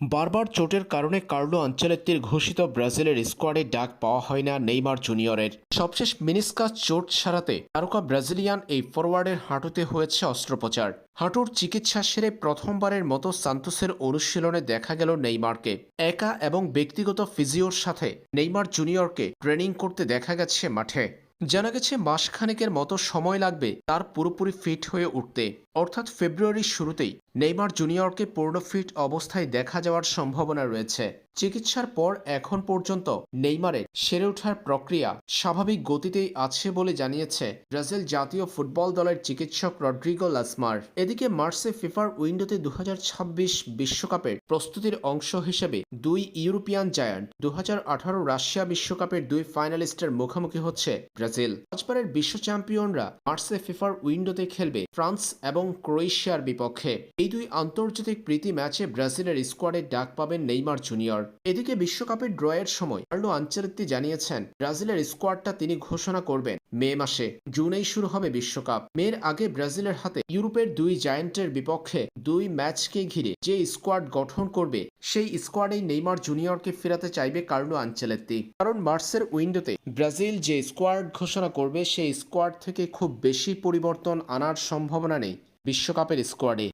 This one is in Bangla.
বারবার চোটের কারণে কার্লো আঞ্চলেত্তির ঘোষিত ব্রাজিলের স্কোয়াডে ডাক পাওয়া হয় না নেইমার জুনিয়রের। সবশেষ মিনিসকাস চোট সারাতে তারকা ব্রাজিলিয়ান এই ফরওয়ার্ডের হাঁটুতে হয়েছে অস্ত্রোপচার। হাঁটুর চিকিৎসা সেরে প্রথমবারের মতো সান্তোসের অনুশীলনে দেখা গেল নেইমারকে। একা এবং ব্যক্তিগত ফিজিওর সাথে নেইমার জুনিয়রকে ট্রেনিং করতে দেখা গেছে মাঠে। জানা গেছে, মাসখানেকের মতো সময় লাগবে তার পুরোপুরি ফিট হয়ে উঠতে। অর্থাৎ ফেব্রুয়ারির শুরুতেই নেইমার জুনিয়রকে পূর্ণ ফিট অবস্থায় দেখা যাওয়ার সম্ভাবনা রয়েছে। চিকিৎসার পর এখন পর্যন্ত নেইমারের সেরে ওঠার প্রক্রিয়া স্বাভাবিক গতিতেই আছে বলে জানিয়েছে ব্রাজিল জাতীয় ফুটবল দলের চিকিৎসক রড্রিগো লাসমার। এদিকে মার্সে ফিফার উইন্ডোতে দু বিশ্বকাপের প্রস্তুতির অংশ হিসেবে দুই ইউরোপিয়ান জায়ান্ট দু হাজার আঠারো রাশিয়া বিশ্বকাপের দুই ফাইনালিস্টের মুখোমুখি হচ্ছে ব্রাজিল। পাঁচবারের বিশ্ব চ্যাম্পিয়নরা মার্সে ফিফার উইন্ডোতে খেলবে ফ্রান্স এবং ক্রোয়েশিয়ার বিপক্ষে। এই দুই আন্তর্জাতিক প্রীতি ম্যাচে ব্রাজিলের স্কোয়াডে ডাক পাবেন নেইমার জুনিয়র। এদিকে বিশ্বকাপের ড্রয়ের সময় কার্লো আঞ্চলিত্তি জানিয়েছেন, ব্রাজিলের স্কোয়াডটা তিনি ঘোষণা করবেন, মে মাসে। জুনেই শুরু হবে বিশ্বকাপ। মের আগে ব্রাজিলের হাতে ইউরোপের দুই জায়ান্টের বিপক্ষে দুই ম্যাচকে ঘিরে যে স্কোয়াড গঠন করবে, সেই স্কোয়াডেই নেইমার জুনিয়রকে ফেরাতে চাইবে কার্লো আঞ্চলেত্তি কারণ মার্সের উইন্ডোতে ব্রাজিল যে স্কোয়াড ঘোষণা করবে, সেই স্কোয়াড থেকে খুব বেশি পরিবর্তন আনার সম্ভাবনা নেই বিশ্বকাপের স্কোয়াডে।